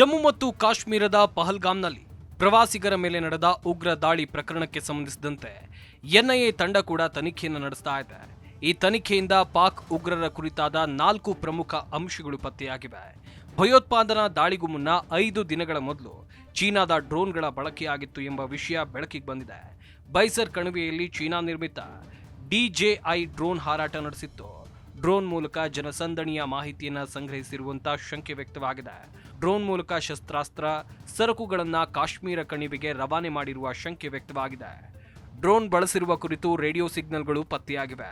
ಜಮ್ಮು ಮತ್ತು ಕಾಶ್ಮೀರದ ಪಹಲ್ಗಾಮ್ನಲ್ಲಿ ಪ್ರವಾಸಿಗರ ಮೇಲೆ ನಡೆದ ಉಗ್ರ ದಾಳಿ ಪ್ರಕರಣಕ್ಕೆ ಸಂಬಂಧಿಸಿದಂತೆ ಎನ್ಐಎ ತಂಡ ಕೂಡ ತನಿಖೆಯನ್ನು ನಡೆಸ್ತಾ ಇದೆ. ಈ ತನಿಖೆಯಿಂದ ಪಾಕ್ ಉಗ್ರರ ಕುರಿತಾದ ನಾಲ್ಕು ಪ್ರಮುಖ ಅಂಶಗಳು ಪತ್ತೆಯಾಗಿವೆ. ಭಯೋತ್ಪಾದನಾ ದಾಳಿಗೂ ಮುನ್ನ ಐದು ದಿನಗಳ ಮೊದಲು ಚೀನಾದ ಡ್ರೋನ್ಗಳ ಬಳಕೆಯಾಗಿತ್ತು ಎಂಬ ವಿಷಯ ಬೆಳಕಿಗೆ ಬಂದಿದೆ. ಬೈಸರ್ ಕಣಿವೆಯಲ್ಲಿ ಚೀನಾ ನಿರ್ಮಿತ ಡಿಜೆಐ ಡ್ರೋನ್ ಹಾರಾಟ ನಡೆಸಿತ್ತು. ಡ್ರೋನ್ ಮೂಲಕ ಜನಸಂದಣಿಯ ಮಾಹಿತಿಯನ್ನು ಸಂಗ್ರಹಿಸಿರುವಂತಹ ಶಂಕೆ ವ್ಯಕ್ತವಾಗಿದೆ. ಡ್ರೋನ್ ಮೂಲಕ ಶಸ್ತ್ರಾಸ್ತ್ರ, ಸರಕುಗಳನ್ನು ಕಾಶ್ಮೀರ ಕಣಿವೆಗೆ ರವಾನೆ ಮಾಡಿರುವ ಶಂಕೆ ವ್ಯಕ್ತವಾಗಿದೆ. ಡ್ರೋನ್ ಬಳಸಿರುವ ಕುರಿತು ರೇಡಿಯೋ ಸಿಗ್ನಲ್ಗಳು ಪತ್ತೆಯಾಗಿವೆ.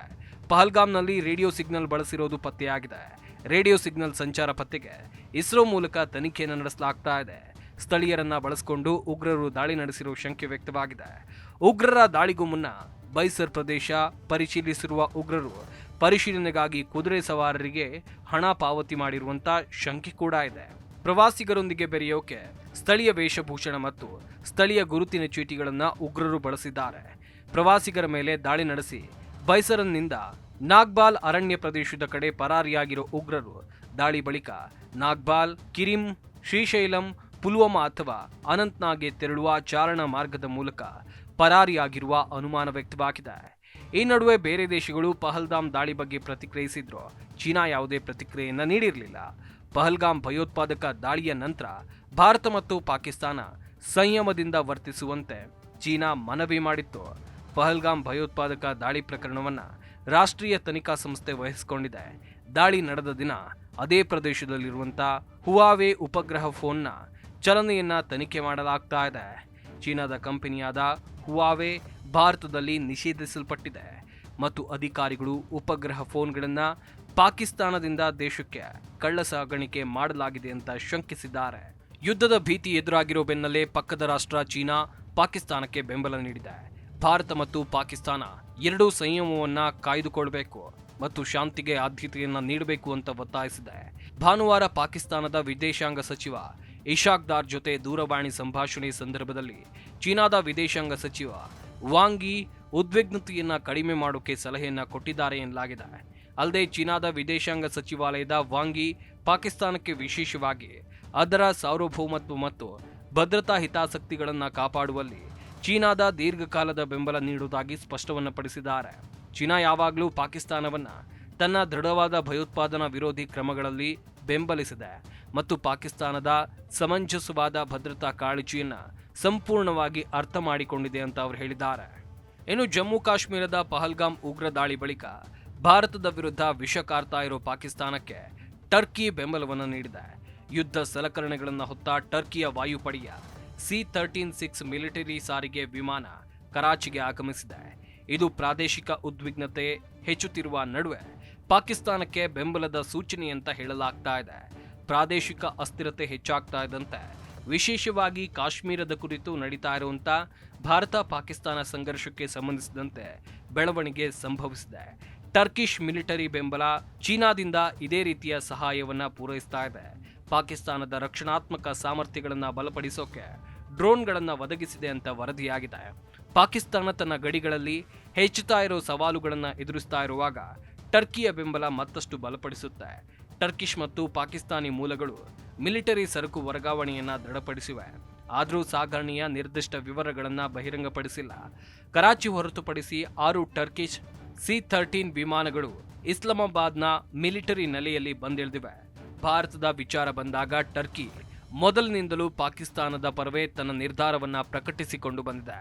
ಪಹಲ್ಗಾಮ್ನಲ್ಲಿ ರೇಡಿಯೋ ಸಿಗ್ನಲ್ ಬಳಸಿರೋದು ಪತ್ತೆಯಾಗಿದೆ. ರೇಡಿಯೋ ಸಿಗ್ನಲ್ ಸಂಚಾರ ಪತ್ತೆಗೆ ಇಸ್ರೋ ಮೂಲಕ ತನಿಖೆಯನ್ನು ನಡೆಸಲಾಗ್ತಾ ಇದೆ. ಸ್ಥಳೀಯರನ್ನ ಬಳಸಿಕೊಂಡು ಉಗ್ರರು ದಾಳಿ ನಡೆಸಿರುವ ಶಂಕೆ ವ್ಯಕ್ತವಾಗಿದೆ. ಉಗ್ರರ ದಾಳಿಗೂ ಮುನ್ನ ಬೈಸರ್ ಪ್ರದೇಶ ಪರಿಶೀಲಿಸಿರುವ ಉಗ್ರರು ಪರಿಶೀಲನೆಗಾಗಿ ಕುದುರೆ ಸವಾರರಿಗೆ ಹಣ ಪಾವತಿ ಮಾಡಿರುವಂಥ ಶಂಕೆ ಕೂಡ ಇದೆ. ಪ್ರವಾಸಿಗರೊಂದಿಗೆ ಬೆರೆಯೋಕೆ ಸ್ಥಳೀಯ ವೇಷಭೂಷಣ ಮತ್ತು ಸ್ಥಳೀಯ ಗುರುತಿನ ಚೀಟಿಗಳನ್ನು ಉಗ್ರರು ಬಳಸಿದ್ದಾರೆ. ಪ್ರವಾಸಿಗರ ಮೇಲೆ ದಾಳಿ ನಡೆಸಿ ಬೈಸರನ್ನಿಂದ ನಾಗ್ಬಾಲ್ ಅರಣ್ಯ ಪ್ರದೇಶದ ಕಡೆ ಪರಾರಿಯಾಗಿರೋ ಉಗ್ರರು ದಾಳಿ ಬಳಿಕ ನಾಗ್ಬಾಲ್, ಕಿರಿಂ, ಶ್ರೀಶೈಲಂ, ಪುಲ್ವಾಮಾ ಅಥವಾ ಅನಂತ್ನಾಗ್ಗೆ ತೆರಳುವ ಚಾರಣ ಮಾರ್ಗದ ಮೂಲಕ ಪರಾರಿಯಾಗಿರುವ ಅನುಮಾನ ವ್ಯಕ್ತವಾಗಿದೆ. ಈ ನಡುವೆ ಬೇರೆ ದೇಶಗಳು ಪಹಲ್ದಾಮ್ ದಾಳಿ ಬಗ್ಗೆ ಪ್ರತಿಕ್ರಿಯಿಸಿದ್ರು ಚೀನಾ ಯಾವುದೇ ಪ್ರತಿಕ್ರಿಯೆಯನ್ನು ನೀಡಿರಲಿಲ್ಲ. ಪಹಲ್ಗಾಮ್ ಭಯೋತ್ಪಾದಕ ದಾಳಿಯ ನಂತರ ಭಾರತ ಮತ್ತು ಪಾಕಿಸ್ತಾನ ಸಂಯಮದಿಂದ ವರ್ತಿಸುವಂತೆ ಚೀನಾ ಮನವಿ ಮಾಡಿತ್ತು. ಪಹಲ್ಗಾಮ್ ಭಯೋತ್ಪಾದಕ ದಾಳಿ ಪ್ರಕರಣವನ್ನು ರಾಷ್ಟ್ರೀಯ ತನಿಖಾ ಸಂಸ್ಥೆ ವಹಿಸಿಕೊಂಡಿದೆ. ದಾಳಿ ನಡೆದ ದಿನ ಅದೇ ಪ್ರದೇಶದಲ್ಲಿರುವಂಥ ಹುವಾವೆ ಉಪಗ್ರಹ ಫೋನ್ನ ಚಲನೆಯನ್ನು ತನಿಖೆ ಮಾಡಲಾಗ್ತಾ ಇದೆ. ಚೀನಾದ ಕಂಪನಿಯಾದ ಹುವಾವೆ ಭಾರತದಲ್ಲಿ ನಿಷೇಧಿಸಲ್ಪಟ್ಟಿದೆ. ಮತ್ತು ಅಧಿಕಾರಿಗಳು ಉಪಗ್ರಹ ಫೋನ್ಗಳನ್ನು ಪಾಕಿಸ್ತಾನದಿಂದ ದೇಶಕ್ಕೆ ಕಳ್ಳ ಸಾಗಾಣಿಕೆ ಮಾಡಲಾಗಿದೆ ಅಂತ ಶಂಕಿಸಿದ್ದಾರೆ. ಯುದ್ಧದ ಭೀತಿ ಎದುರಾಗಿರೋ ಬೆನ್ನಲ್ಲೇ ಪಕ್ಕದ ರಾಷ್ಟ್ರ ಚೀನಾ ಪಾಕಿಸ್ತಾನಕ್ಕೆ ಬೆಂಬಲ ನೀಡಿದೆ. ಭಾರತ ಮತ್ತು ಪಾಕಿಸ್ತಾನ ಎರಡೂ ಸಂಯಮವನ್ನ ಕಾಯ್ದುಕೊಳ್ಬೇಕು ಮತ್ತು ಶಾಂತಿಗೆ ಆದ್ಯತೆಯನ್ನ ನೀಡಬೇಕು ಅಂತ ಒತ್ತಾಯಿಸಿದೆ. ಭಾನುವಾರ ಪಾಕಿಸ್ತಾನದ ವಿದೇಶಾಂಗ ಸಚಿವ ಇಶಾಕ್ ದಾರ್ ಜೊತೆ ದೂರವಾಣಿ ಸಂಭಾಷಣೆ ಸಂದರ್ಭದಲ್ಲಿ ಚೀನಾದ ವಿದೇಶಾಂಗ ಸಚಿವ ವಾಂಗಿ ಉದ್ವಿಗ್ನತೆಯನ್ನ ಕಡಿಮೆ ಮಾಡೋಕೆ ಸಲಹೆಯನ್ನ ಕೊಟ್ಟಿದ್ದಾರೆ ಎನ್ನಲಾಗಿದೆ. ಅಲ್ಲದೆ ಚೀನಾದ ವಿದೇಶಾಂಗ ಸಚಿವಾಲಯದ ವಾಂಗಿ ಪಾಕಿಸ್ತಾನಕ್ಕೆ ವಿಶೇಷವಾಗಿ ಅದರ ಸಾರ್ವಭೌಮತ್ವ ಮತ್ತು ಭದ್ರತಾ ಹಿತಾಸಕ್ತಿಗಳನ್ನು ಕಾಪಾಡುವಲ್ಲಿ ಚೀನಾದ ದೀರ್ಘಕಾಲದ ಬೆಂಬಲ ನೀಡುವುದಾಗಿ ಸ್ಪಷ್ಟವನ್ನು ಪಡಿಸಿದ್ದಾರೆ. ಚೀನಾ ಯಾವಾಗಲೂ ಪಾಕಿಸ್ತಾನವನ್ನು ತನ್ನ ದೃಢವಾದ ಭಯೋತ್ಪಾದನಾ ವಿರೋಧಿ ಕ್ರಮಗಳಲ್ಲಿ ಬೆಂಬಲಿಸಿದೆ ಮತ್ತು ಪಾಕಿಸ್ತಾನದ ಸಮಂಜಸವಾದ ಭದ್ರತಾ ಕಾಳಜಿಯನ್ನ ಸಂಪೂರ್ಣವಾಗಿ ಅರ್ಥ ಮಾಡಿಕೊಂಡಿದೆ ಅಂತ ಅವರು ಹೇಳಿದ್ದಾರೆ. ಇನ್ನು ಜಮ್ಮು ಕಾಶ್ಮೀರದ ಪಹಲ್ಗಾಮ್ ಉಗ್ರ ದಾಳಿ ಬಳಿಕ ಭಾರತದ ವಿರುದ್ಧ ವಿಷ ಕಾರ್ತಾ ಇರೋ ಪಾಕಿಸ್ತಾನಕ್ಕೆ ಟರ್ಕಿ ಬೆಂಬಲವನ್ನು ನೀಡಿದೆ. ಯುದ್ಧ ಸಲಕರಣೆಗಳನ್ನು ಹೊತ್ತ ಟರ್ಕಿಯ ವಾಯುಪಡೆಯ ಸಿ ತರ್ಟೀನ್ ಸಿಕ್ಸ್ ಮಿಲಿಟರಿ ಸಾರಿಗೆ ವಿಮಾನ ಕರಾಚಿಗೆ ಆಗಮಿಸಿದೆ. ಇದು ಪ್ರಾದೇಶಿಕ ಉದ್ವಿಗ್ನತೆ ಹೆಚ್ಚುತ್ತಿರುವ ನಡುವೆ ಪಾಕಿಸ್ತಾನಕ್ಕೆ ಬೆಂಬಲದ ಸೂಚನೆ ಅಂತ ಹೇಳಲಾಗ್ತಾ ಇದೆ. ಪ್ರಾದೇಶಿಕ ಅಸ್ಥಿರತೆ ಹೆಚ್ಚಾಗ್ತಾ ಇದ್ದಂತೆ ವಿಶೇಷವಾಗಿ ಕಾಶ್ಮೀರದ ಕುರಿತು ನಡೀತಾ ಇರುವಂಥ ಭಾರತ ಪಾಕಿಸ್ತಾನ ಸಂಘರ್ಷಕ್ಕೆ ಸಂಬಂಧಿಸಿದಂತೆ ಬೆಳವಣಿಗೆ ಸಂಭವಿಸಿದೆ. ಟರ್ಕಿಶ್ ಮಿಲಿಟರಿ ಬೆಂಬಲ ಚೀನಾದಿಂದ ಇದೇ ರೀತಿಯ ಸಹಾಯವನ್ನು ಪೂರೈಸ್ತಾ ಇದೆ. ಪಾಕಿಸ್ತಾನದ ರಕ್ಷಣಾತ್ಮಕ ಸಾಮರ್ಥ್ಯಗಳನ್ನು ಬಲಪಡಿಸೋಕೆ ಡ್ರೋನ್ಗಳನ್ನು ಒದಗಿಸಿದೆ ಅಂತ ವರದಿಯಾಗಿದೆ. ಪಾಕಿಸ್ತಾನ ತನ್ನ ಗಡಿಗಳಲ್ಲಿ ಹೆಚ್ಚುತ್ತಾ ಇರೋ ಸವಾಲುಗಳನ್ನು ಎದುರಿಸ್ತಾ ಇರುವಾಗ ಟರ್ಕಿಯ ಬೆಂಬಲ ಮತ್ತಷ್ಟು ಬಲಪಡಿಸುತ್ತೆ. ಟರ್ಕಿಶ್ ಮತ್ತು ಪಾಕಿಸ್ತಾನಿ ಮೂಲಗಳು ಮಿಲಿಟರಿ ಸರಕು ವರ್ಗಾವಣೆಯನ್ನ ದೃಢಪಡಿಸಿವೆ. ಆದರೂ ಸಾಗಣೆಯ ನಿರ್ದಿಷ್ಟ ವಿವರಗಳನ್ನು ಬಹಿರಂಗಪಡಿಸಿಲ್ಲ. ಕರಾಚಿ ಹೊರತುಪಡಿಸಿ ಆರು ಟರ್ಕಿಶ್ ಸಿ ಥರ್ಟೀನ್ ವಿಮಾನಗಳು ಇಸ್ಲಾಮಾಬಾದ್ನ ಮಿಲಿಟರಿ ನೆಲೆಯಲ್ಲಿ ಬಂದಿಳಿದಿವೆ. ಭಾರತದ ವಿಚಾರ ಬಂದಾಗ ಟರ್ಕಿ ಮೊದಲಿನಿಂದಲೂ ಪಾಕಿಸ್ತಾನದ ಪರವೇ ತನ್ನ ನಿರ್ಧಾರವನ್ನ ಪ್ರಕಟಿಸಿಕೊಂಡು ಬಂದಿದೆ.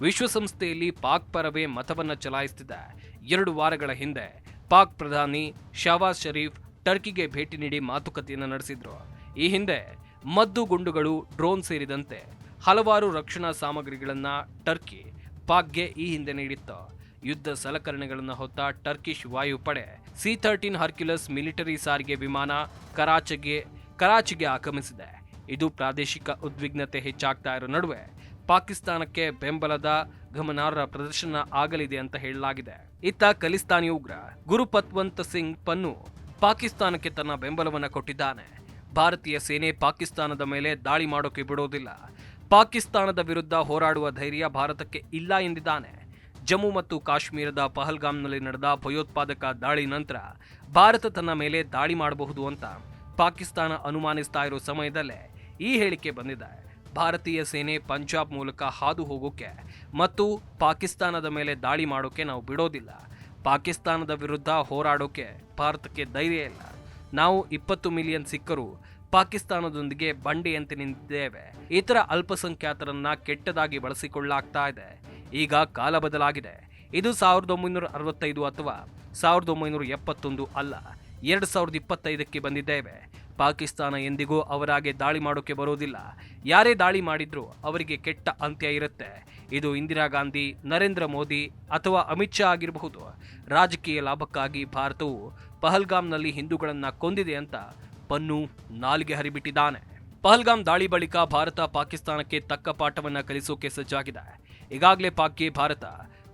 ವಿಶ್ವಸಂಸ್ಥೆಯಲ್ಲಿ ಪಾಕ್ ಪರವೇ ಮತವನ್ನ ಚಲಾಯಿಸುತ್ತಿದೆ ಎರಡು ವಾರಗಳ ಹಿಂದೆ ಪಾಕ್ ಪ್ರಧಾನಿ ಶಹಬಾಜ್ ಷರೀಫ್ ಟರ್ಕಿಗೆ ಭೇಟಿ ನೀಡಿ ಮಾತುಕತೆಯನ್ನು ನಡೆಸಿದ್ರು. ಈ ಹಿಂದೆ ಮದ್ದು ಗುಂಡುಗಳು, ಡ್ರೋನ್ ಸೇರಿದಂತೆ ಹಲವಾರು ರಕ್ಷಣಾ ಸಾಮಗ್ರಿಗಳನ್ನ ಟರ್ಕಿ ಪಾಕ್ಗೆ ಈ ಹಿಂದೆ ನೀಡಿತ್ತು. ಯುದ್ಧ ಸಲಕರಣೆಗಳನ್ನು ಹೊತ್ತ ಟರ್ಕಿಶ್ ವಾಯುಪಡೆ. ಸಿ ಥರ್ಟೀನ್ ಹರ್ಕ್ಯುಲಸ್ ಮಿಲಿಟರಿ ಸಾರಿಗೆ ವಿಮಾನ ಕರಾಚಿಗೆ ಕರಾಚಿಗೆ ಆಗಮಿಸಿದೆ. ಇದು ಪ್ರಾದೇಶಿಕ ಉದ್ವಿಗ್ನತೆ ಹೆಚ್ಚಾಗ್ತಾ ಇರೋ ನಡುವೆ ಪಾಕಿಸ್ತಾನಕ್ಕೆ ಬೆಂಬಲದ ಗಮನಾರ್ಹ ಪ್ರದರ್ಶನ ಆಗಲಿದೆ ಅಂತ ಹೇಳಲಾಗಿದೆ. ಇತ್ತ ಖಲಿಸ್ತಾನಿ ಉಗ್ರ ಗುರುಪತ್ವಂತ್ ಸಿಂಗ್ ಪನ್ನು ಪಾಕಿಸ್ತಾನಕ್ಕೆ ತನ್ನ ಬೆಂಬಲವನ್ನು ಕೊಟ್ಟಿದ್ದಾನೆ. ಭಾರತೀಯ ಸೇನೆ ಪಾಕಿಸ್ತಾನದ ಮೇಲೆ ದಾಳಿ ಮಾಡೋಕೆ ಬಿಡೋದಿಲ್ಲ. ಪಾಕಿಸ್ತಾನದ ವಿರುದ್ಧ ಹೋರಾಡುವ ಧೈರ್ಯ ಭಾರತಕ್ಕೆ ಇಲ್ಲ ಎಂದಿದ್ದಾನೆ. ಜಮ್ಮು ಮತ್ತು ಕಾಶ್ಮೀರದ ಪಹಲ್ಗಾಮ್ನಲ್ಲಿ ನಡೆದ ಭಯೋತ್ಪಾದಕ ದಾಳಿ ನಂತರ ಭಾರತ ತನ್ನ ಮೇಲೆ ದಾಳಿ ಮಾಡಬಹುದು ಅಂತ ಪಾಕಿಸ್ತಾನ ಅನುಮಾನಿಸ್ತಾ ಇರೋ ಸಮಯದಲ್ಲೇ ಈ ಹೇಳಿಕೆ ಬಂದಿದೆ. ಭಾರತೀಯ ಸೇನೆ ಪಂಜಾಬ್ ಮೂಲಕ ಹಾದು ಹೋಗೋಕೆ ಮತ್ತು ಪಾಕಿಸ್ತಾನದ ಮೇಲೆ ದಾಳಿ ಮಾಡೋಕೆ ನಾವು ಬಿಡೋದಿಲ್ಲ. ಪಾಕಿಸ್ತಾನದ ವಿರುದ್ಧ ಹೋರಾಡೋಕೆ ಭಾರತಕ್ಕೆ ಧೈರ್ಯ ಇಲ್ಲ. ನಾವು ಇಪ್ಪತ್ತು ಮಿಲಿಯನ್ ಸಿಕ್ಕರು ಪಾಕಿಸ್ತಾನದೊಂದಿಗೆ ಬಂಡೆಯಂತೆ ನಿಂತಿದ್ದೇವೆ. ಇತರ ಅಲ್ಪಸಂಖ್ಯಾತರನ್ನ ಕೆಟ್ಟದಾಗಿ ಬಳಸಿಕೊಳ್ಳಲಾಗ್ತಾ ಇದೆ. ಈಗ ಕಾಲ ಬದಲಾಗಿದೆ. ಇದು ಸಾವಿರದ ಒಂಬೈನೂರ ಅರವತ್ತೈದು ಅಥವಾ ಸಾವಿರದ ಒಂಬೈನೂರ ಎಪ್ಪತ್ತೊಂದು ಅಲ್ಲ, ಎರಡು ಸಾವಿರದ ಇಪ್ಪತ್ತೈದಕ್ಕೆ ಬಂದಿದ್ದೇವೆ. ಪಾಕಿಸ್ತಾನ ಎಂದಿಗೂ ಅವರಾಗೆ ದಾಳಿ ಮಾಡೋಕೆ ಬರೋದಿಲ್ಲ ಯಾರೇ ದಾಳಿ ಮಾಡಿದ್ರೂ ಅವರಿಗೆ ಕೆಟ್ಟ ಅಂತ್ಯ ಇರುತ್ತೆ. ಇದು ಇಂದಿರಾ ಗಾಂಧಿ, ನರೇಂದ್ರ ಮೋದಿ ಅಥವಾ ಅಮಿತ್ ಶಾ ಆಗಿರಬಹುದು. ರಾಜಕೀಯ ಲಾಭಕ್ಕಾಗಿ ಭಾರತವು ಪಹಲ್ಗಾಮ್ನಲ್ಲಿ ಹಿಂದೂಗಳನ್ನು ಕೊಂದಿದೆ ಅಂತ ಪನ್ನು ನಾಲಿಗೆ ಹರಿಬಿಟ್ಟಿದ್ದಾನೆ. ಪಹಲ್ಗಾಮ್ ದಾಳಿ ಬಳಿಕ ಭಾರತ ಪಾಕಿಸ್ತಾನಕ್ಕೆ ತಕ್ಕ ಪಾಠವನ್ನು ಕಲಿಸೋಕೆ ಸಜ್ಜಾಗಿದೆ. ಈಗಾಗಲೇ ಪಾಕ್ಗೆ ಭಾರತ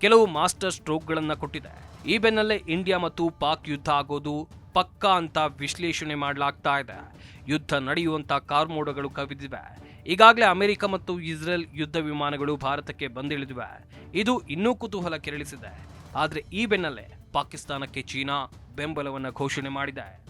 ಕೆಲವು ಮಾಸ್ಟರ್ ಸ್ಟ್ರೋಕ್ಗಳನ್ನು ಕೊಟ್ಟಿದೆ. ಈ ಬೆನ್ನಲ್ಲೇ ಇಂಡಿಯಾ ಮತ್ತು ಪಾಕ್ ಯುದ್ಧ ಆಗೋದು ಪಕ್ಕಾ ಅಂತ ವಿಶ್ಲೇಷಣೆ ಮಾಡಲಾಗ್ತಾ ಇದೆ. ಯುದ್ಧ ನಡೆಯುವಂಥ ಕಾರ್ಮೋಡಗಳು ಕವಿದಿವೆ. ಈಗಾಗಲೇ ಅಮೆರಿಕ ಮತ್ತು ಇಸ್ರೇಲ್ ಯುದ್ಧ ವಿಮಾನಗಳು ಭಾರತಕ್ಕೆ ಬಂದಿಳಿದಿವೆ. ಇದು ಇನ್ನೂ ಕುತೂಹಲ ಕೆರಳಿಸಿದೆ. ಆದರೆ ಈ ಬೆನ್ನಲ್ಲೇ ಪಾಕಿಸ್ತಾನಕ್ಕೆ ಚೀನಾ ಬೆಂಬಲವನ್ನು ಘೋಷಣೆ ಮಾಡಿದೆ.